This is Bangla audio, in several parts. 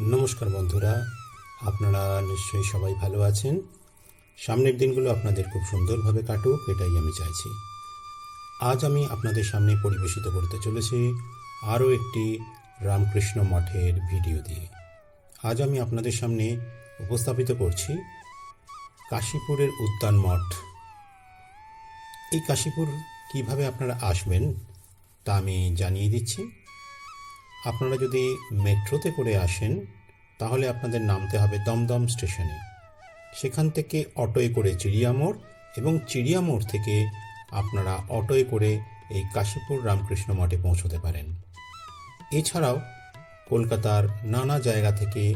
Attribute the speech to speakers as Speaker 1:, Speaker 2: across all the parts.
Speaker 1: নমস্কার বন্ধুরা, আপনারা নিশ্চয়ই সবাই ভালো আছেন। সামনের দিনগুলো আপনাদের খুব সুন্দরভাবে কাটুক, এটাই আমি চাইছি। আজ আমি আপনাদের সামনে পরিবেশিত করতে চলেছি আরও একটি রামকৃষ্ণ মঠের ভিডিও দিয়ে। আজ আমি আপনাদের সামনে উপস্থাপিত করছি কাশীপুরের উদ্যান মঠ। এই কাশীপুর কীভাবে আপনারা আসবেন তা আমি জানিয়ে দিচ্ছি। আপনারা যদি মেট্রোতে করে আসেন, তাহলে আপনাদের নামতে হবে দমদম স্টেশনে। সেখান থেকে অটোয় করে চিড়িয়ামোড় এবং চিড়িয়ামোড় থেকে আপনারা অটোয় করে এই কাশীপুর রামকৃষ্ণ মঠে পৌঁছতে পারেন। এছাড়াও কলকাতার নানা জায়গা থেকে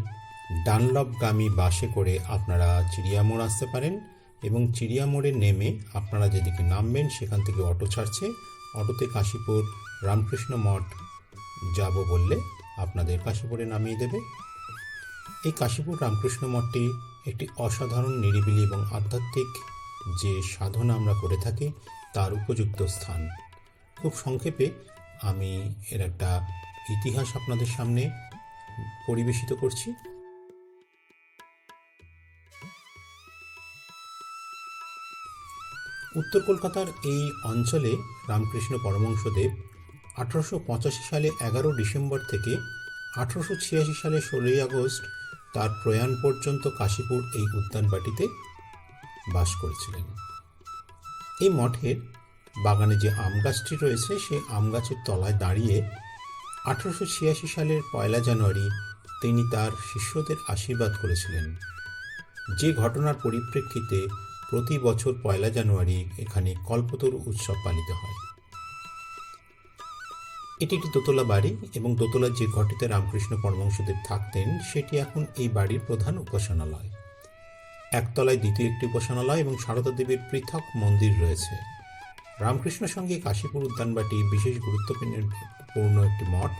Speaker 1: ডানলপগামী বাসে করে আপনারা চিড়িয়ামোড় আসতে পারেন এবং চিড়িয়ামোড়ে নেমে আপনারা যেদিকে নামবেন, সেখান থেকে অটো ছাড়ছে। অটোতে কাশীপুর রামকৃষ্ণ মঠ যাব বললে আপনাদের কাশীপুরে নামিয়ে দেবে। এই কাশীপুর রামকৃষ্ণ মঠটি একটি অসাধারণ, নিরিবিলি এবং আধ্যাত্মিক যে সাধনা আমরা করে থাকি, তার উপযুক্ত স্থান। খুব সংক্ষেপে আমি এর একটা ইতিহাস আপনাদের সামনে পরিবেশিত করছি। উত্তর কলকাতার এই অঞ্চলে রামকৃষ্ণ পরমংশদেব আঠারোশো পঁচাশি সালে এগারো ডিসেম্বর থেকে আঠারোশো ছিয়াশি সালে ষোলোই আগস্ট তার প্রয়াণ পর্যন্ত কাশীপুর এই উদ্যানবাটিতে বাস করেছিলেন। এই মঠের বাগানে যে আম গাছটি রয়েছে, সেই আম গাছের তলায় দাঁড়িয়ে আঠারোশো ছিয়াশি সালের পয়লা জানুয়ারি তিনি তার শিষ্যদের আশীর্বাদ করেছিলেন। যে ঘটনার পরিপ্রেক্ষিতে প্রতি বছর পয়লা জানুয়ারি এখানে কল্পতরু উৎসব পালিত হয়। এটি একটি দোতলা বাড়ি এবং দোতলার যে ঘরটিতে রামকৃষ্ণ পরমংশদেব থাকতেন, সেটি এখন এই বাড়ির প্রধান উপাসনালয়। একতলায় দ্বিতীয় একটি উপাসনালয় এবং সারদা দেবীর পৃথক মন্দির রয়েছে। রামকৃষ্ণ সঙ্গে কাশীপুর উদ্যানবাটি বিশেষ গুরুত্বপূর্ণ একটি মঠ,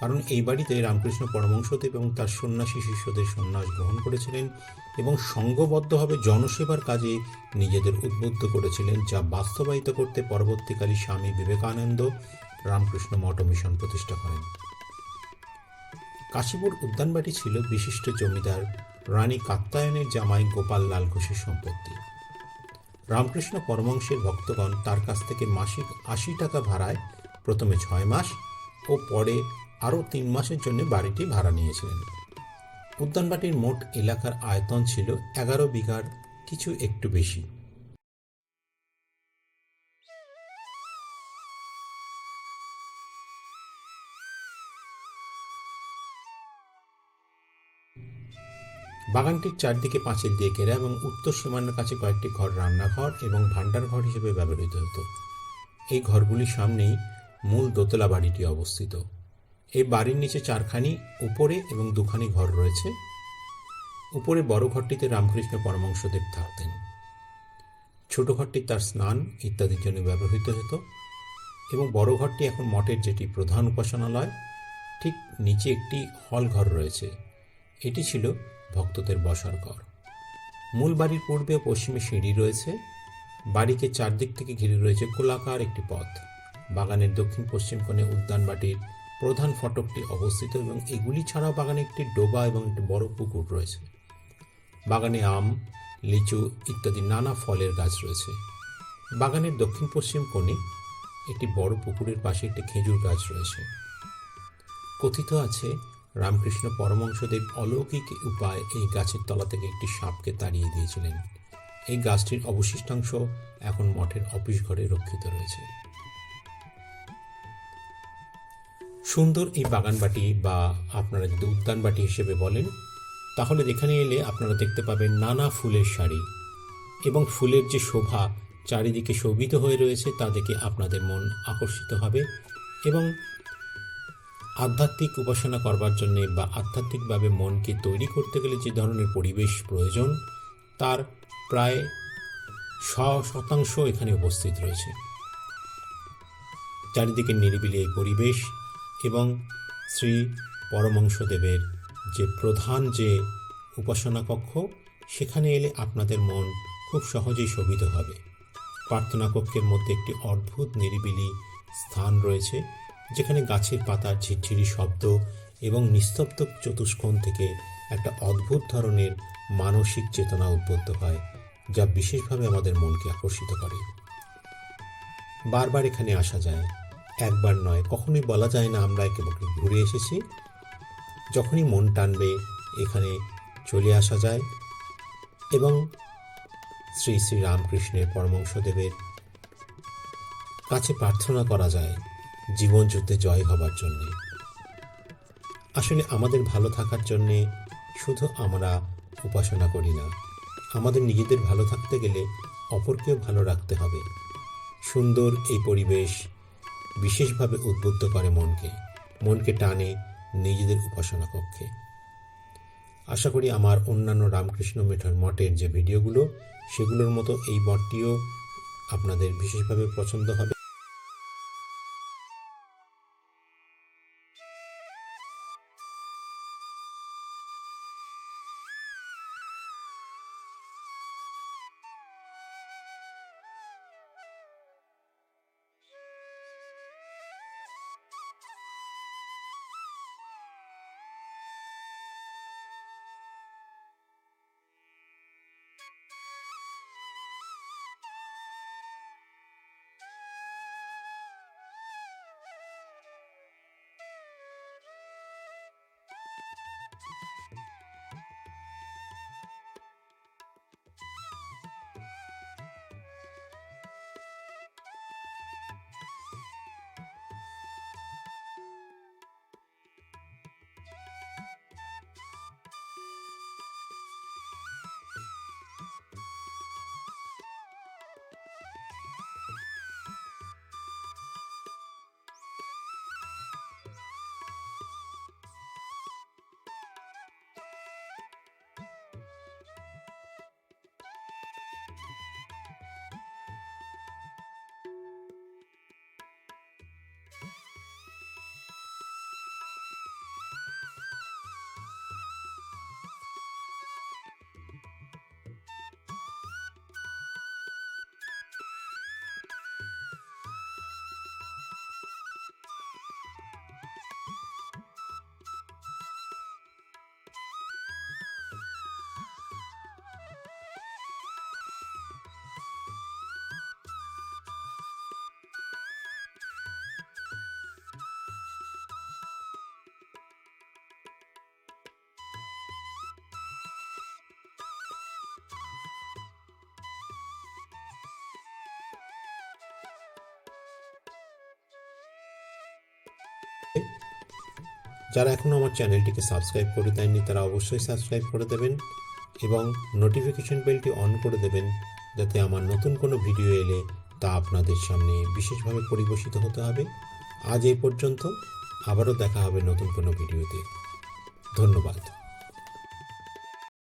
Speaker 1: কারণ এই বাড়িতে রামকৃষ্ণ পরমংশদেব এবং তার সন্ন্যাসী শিষ্যদের সন্ন্যাস গ্রহণ করেছিলেন এবং সঙ্গবদ্ধভাবে জনসেবার কাজে নিজেদের উদ্বুদ্ধ করেছিলেন, যা বাস্তবায়িত করতে পরবর্তীকালে স্বামী বিবেকানন্দ রামকৃষ্ণ মঠ মিশন প্রতিষ্ঠা করেন। কাশীপুর উদ্যানবাটি ছিল বিশিষ্ট জমিদার রানী কাত্তায়নের জামাই গোপাল লাল ঘোষের সম্পত্তি। রামকৃষ্ণ পরমংশের ভক্তগণ তার কাছ থেকে মাসিক আশি টাকা ভাড়ায় প্রথমে ছয় মাস ও পরে আরও তিন মাসের জন্য বাড়িটি ভাড়া নিয়েছিলেন। উদ্যানবাটির মোট এলাকার আয়তন ছিল এগারো বিঘার, কিছু একটু বেশি। বাগানটির চারদিকে পাঁচিল দিয়ে ঘেরা এবং উত্তর সীমানার কাছে কয়েকটি ঘর, রান্নাঘর এবং ভাণ্ডার ঘর হিসেবে ব্যবহৃত হতো। এই ঘরগুলির সামনেই মূল দোতলা বাড়িটি অবস্থিত। এই বাড়ির নিচে চারখানি, উপরে এবং দুখানি ঘর রয়েছে। উপরে বড় ঘরটিতে রামকৃষ্ণ পরমংশদেব থাকতেন। ছোট ঘরটি তার স্নান ইত্যাদির জন্য ব্যবহৃত হতো এবং বড় ঘরটি এখন মঠের যেটি প্রধান উপাসনালয়, ঠিক নিচে একটি হল ঘর রয়েছে। এটি ছিল ভক্তদের বসার ঘর। মূল বাড়ির পূর্বে পশ্চিমে সিঁড়ি রয়েছে। বাড়িকে চারদিক থেকে ঘিরে রয়েছে গোলাকার একটি পথ। বাগানের দক্ষিণ পশ্চিম কোণে উদ্যানবাটির প্রধান ফটকটি অবস্থিত এবং এগুলি ছাড়াও বাগানে একটি ডোবা এবং একটি বড় পুকুর রয়েছে। বাগানে আম, লিচু ইত্যাদি নানা ফলের গাছ রয়েছে। বাগানের দক্ষিণ পশ্চিম কোণে একটি বড় পুকুরের পাশে একটি খেজুর গাছ রয়েছে। কথিত আছে রামকৃষ্ণ পরমংশদেব অলৌকিক উপায় এই গাছের তলা থেকে একটি সাপকে তাড়িয়ে দিয়েছিলেন। এই গাছটির অবশিষ্টাংশ এখন মঠের অফিস ঘরে রক্ষিত রয়েছে। সুন্দর এই বাগানবাটি বা আপনারা যদি উদ্যানবাটি হিসেবে বলেন, তাহলে এখানে এলে আপনারা দেখতে পাবেন নানা ফুলের শাড়ি এবং ফুলের যে শোভা চারিদিকে শোভিত হয়ে রয়েছে তা দেখে আপনাদের মন আকর্ষিত হবে এবং আধ্যাত্মিক উপাসনা করবার জন্য বা আধ্যাত্মিকভাবে মনকে তৈরি করতে গেলে যে ধরনের পরিবেশ প্রয়োজন, তার প্রায় শ শতাংশ এখানে উপস্থিত রয়েছে। চারিদিকে নিরিবিলি এই পরিবেশ এবং শ্রী পরমংশদেবের যে প্রধান যে উপাসনা কক্ষ, সেখানে এলে আপনাদের মন খুব সহজেই শোভিত হবে। প্রার্থনা কক্ষের মধ্যে একটি অদ্ভুত নিরিবিলি স্থান রয়েছে। যেখানে গাছের পাতার ঝিরঝিরি শব্দ এবং নিস্তব্ধ চতুষ্কোণ থেকে একটা অদ্ভুত ধরনের মানসিক চেতনা উদ্বুদ্ধ হয়, যা বিশেষভাবে আমাদের মনকে আকর্ষিত করে। বারবার এখানে আসা যায়। একবার নয়, কখনোই বলা যায় না আমরা কেবল ঘুরে এসেছি। যখনই মন টানবে, এখানে চলে আসা যায় এবং শ্রী শ্রী রামকৃষ্ণের পরমংশদেবের কাছে প্রার্থনা করা যায়। জীবন যুদ্ধে জয় হবার জন্যে। আসলে আমাদের ভালো থাকার জন্যে শুধু আমরা উপাসনা করি না, আমাদের নিজেদের ভালো থাকতে গেলে অপরকেও ভালো রাখতে হবে। সুন্দর এই পরিবেশ বিশেষভাবে উদ্বুদ্ধ করে মনকে মনকে টানে নিজেদের উপাসনা কক্ষে। আশা করি আমার অন্যান্য রামকৃষ্ণ মিঠর মঠের যে ভিডিওগুলো, সেগুলোর মতো এই মঠটিও আপনাদের বিশেষভাবে পছন্দ হবে। যারা এখনও আমার চ্যানেলটিকে সাবস্ক্রাইব করে দেননি, তারা অবশ্যই সাবস্ক্রাইব করে দেবেন এবং নোটিফিকেশন বেলটি অন করে দেবেন যাতে আমার নতুন কোনো ভিডিও এলে তা আপনাদের সামনে বিশেষভাবে পরিবেশিত হতে হবে। আজ এই পর্যন্ত আবারও দেখা হবে নতুন কোনো ভিডিওতে ধন্যবাদ।